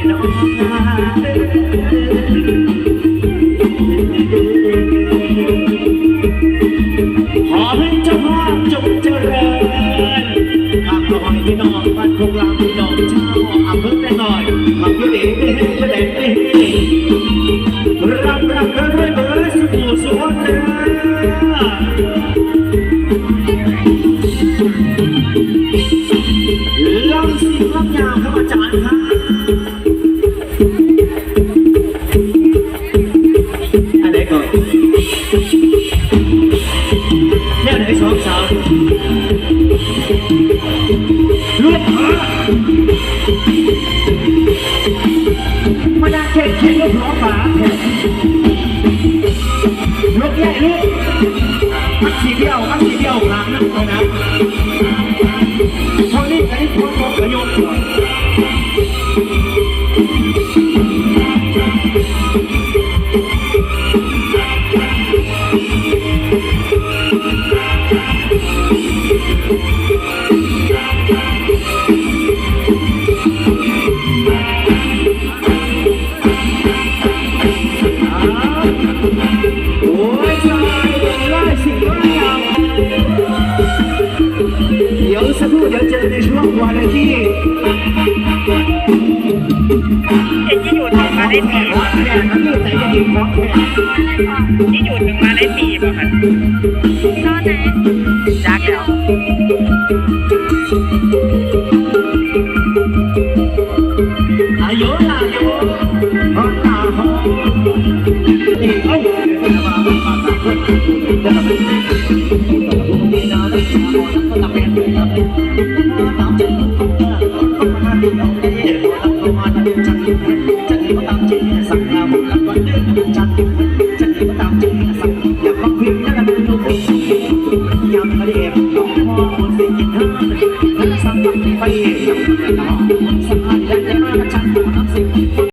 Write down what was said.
ขอให้เจ้าจงเริญข้าพลอยที่นอนบ้านคงลามที่นอนเช้าอำเภอแต่น้อยมาพี่เด็กด็กเด็ด็รับรับเรื่อยสุขสุขนะ ได้ชมสาวเลือดหามาดังเช็ดชิ้นลูกหัวฝาลูกใหญ่ลูกมันสีเดียวมันสีเดียวหลังนั่นตรงนั้นเขานี่ไอ้คนบอกประโยชน วันที่เอ็นที่อยู่ถึงมาได้ปีบ่ค่ะเนี่อยู่ใส่กระดิ่งขอแม่ที่อยู่ถึงมาได้ปีป่ะค่ะก็นะจักแล้วอายุอายุ ก็บต้องมองสิ่งที่เธอทำสั่งไปน้องสั่งได้